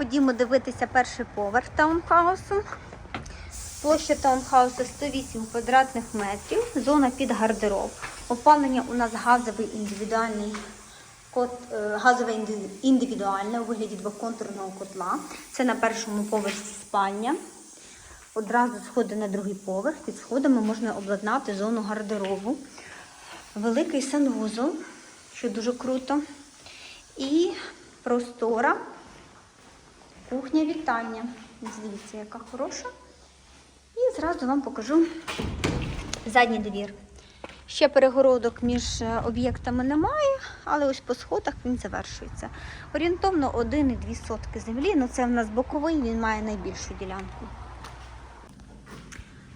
ходімо дивитися перший поверх таунхаусу. Площа таунхаусу 108 квадратних метрів, зона під гардероб. Опалення у нас газовий індивідуальний кот, е, газове індивідуальне у вигляді двоконтурного котла. Це на першому поверсі спальня. Одразу сходи на другий поверх. Під сходами можна обладнати зону гардеробу. Великий санвузол, що дуже круто. І простора кухня вітання. Дивіться, яка хороша. І зразу вам покажу задній двір. Ще перегородок між е, об'єктами немає, але ось по сходах він завершується. Орієнтовно 1,2 сотки землі. Ну це в нас боковий, він має найбільшу ділянку.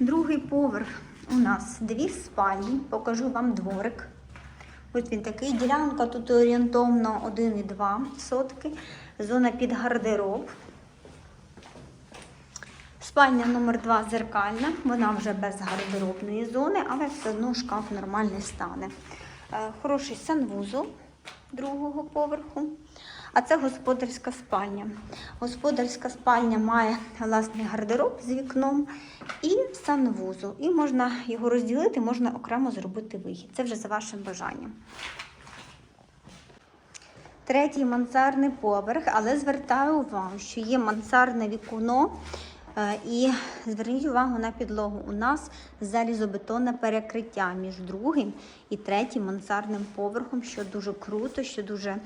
Другий поверх у нас дві спальні. Покажу вам дворик. Ось він такий. Ділянка тут орієнтовно 1,2 сотки. Зона під гардероб. Спальня номер 2 зеркальна, вона вже без гардеробної зони, але все одно шкаф нормальний стане. Е, Хороший санвузол другого поверху. А це господарська спальня. Господарська спальня має власний гардероб з вікном і санвузол. І можна його розділити, можна окремо зробити вихід. Це вже за вашим бажанням. Третій мансардний поверх, але звертаю увагу, що є мансардне вікно. Е, І зверніть увагу на підлогу. У нас залізобетонне перекриття між другим і третім мансардним поверхом, що дуже круто, що дуже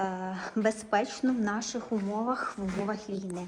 е, безпечно в наших умовах, в умовах війни.